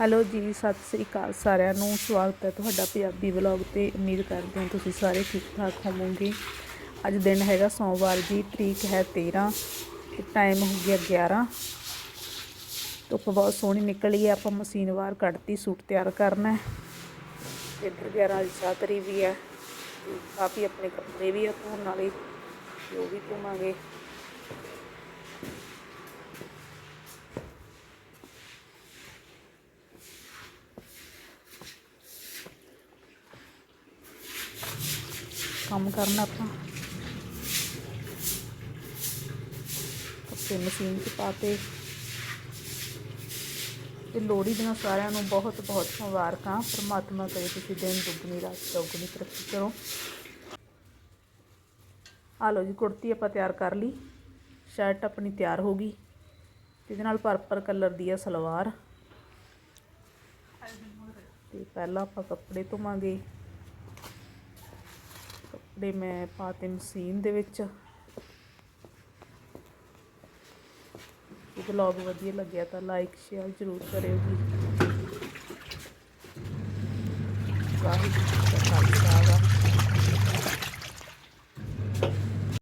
Hello ਜੀ, ਸਤਿ ਸ੍ਰੀ ਅਕਾਲ ਸਾਰਿਆਂ ਨੂੰ। ਸਵਾਗਤ ਹੈ ਤੁਹਾਡਾ ਪੰਜਾਬੀ ਵਲੌਗ ਤੇ। ਉਮੀਦ ਕਰਦੇ ਹਾਂ ਤੁਸੀਂ ਸਾਰੇ ਠੀਕ ਠਾਕ ਹੋਵੋਗੇ। ਅੱਜ ਦਿਨ ਹੈਗਾ ਸੋਮਵਾਰ ਜੀ ਤਰੀਕ ਹੈ 13 ਤੇ ਟਾਈਮ ਹੋ ਗਿਆ 11 ਧੁੱਪ ਬਹੁਤ ਸੋਹਣੀ ਨਿਕਲੀ ਹੈ, ਆਪਾਂ ਮਸ਼ੀਨ ਵਾਰ ਕੱਢਤੀ, ਸੂਟ ਤਿਆਰ ਕਰਨਾ ਹੈ। ਇੱਧਰ 11 ਵਾਲੀ ਚਾਦਰੀ ਵੀ ਹੈ। ਕਾਫੀ ਆਪਣੇ ਕੱਪੜੇ ਵੀ ਆ ਧੋਣ ਵਾਲੇ ਉਹ ਵੀ ਧੋਵਾਂਗੇ। ਕੰਮ ਕਰਨਾ ਆਪਾਂ। ਕੱਪੜੇ ਮਸ਼ੀਨ 'ਚ ਪਾਤੇ ਤੇ ਲੋਹੜੀ ਦੀਆਂ ਸਾਰਿਆਂ ਨੂੰ ਬਹੁਤ ਬਹੁਤ ਮੁਬਾਰਕਾਂ। ਪਰਮਾਤਮਾ ਕਰੇ ਤੁਸੀਂ ਦਿਨ ਦੁੱਗਣੀ, ਰਾਤ ਚੌਗੁਣੀ, ਤਰੱਕੀ ਕਰੋ। ਆ ਲਓ ਜੀ, ਕੁੜਤੀ ਆਪਾਂ ਤਿਆਰ ਕਰ ਲਈ। ਸ਼ਰਟ ਆਪਣੀ ਤਿਆਰ ਹੋ ਗਈ। ਇਹਦੇ ਨਾਲ ਪਰਪਲ ਕਲਰ ਦੀ ਆ ਸਲਵਾਰ। ਤੇ ਪਹਿਲਾਂ ਆਪਾਂ ਕੱਪੜੇ ਧੋਵਾਂਗੇ। ਕੱਪੜੇ ਮੈਂ ਪਾਤੇ ਮਸ਼ੀਨ ਦੇ ਵਿੱਚ। ਇਹ ਵਲੌਗ ਵਧੀਆ ਲੱਗਿਆ ਤਾਂ ਲਾਈਕ ਸ਼ੇਅਰ ਜ਼ਰੂਰ ਕਰਿਓ ਜੀ। ਵਾਹਿਗੁਰੂ ਜੀ ਕਾ ਖਾਲਸਾ। ਵਾਹਿਗੁਰੂ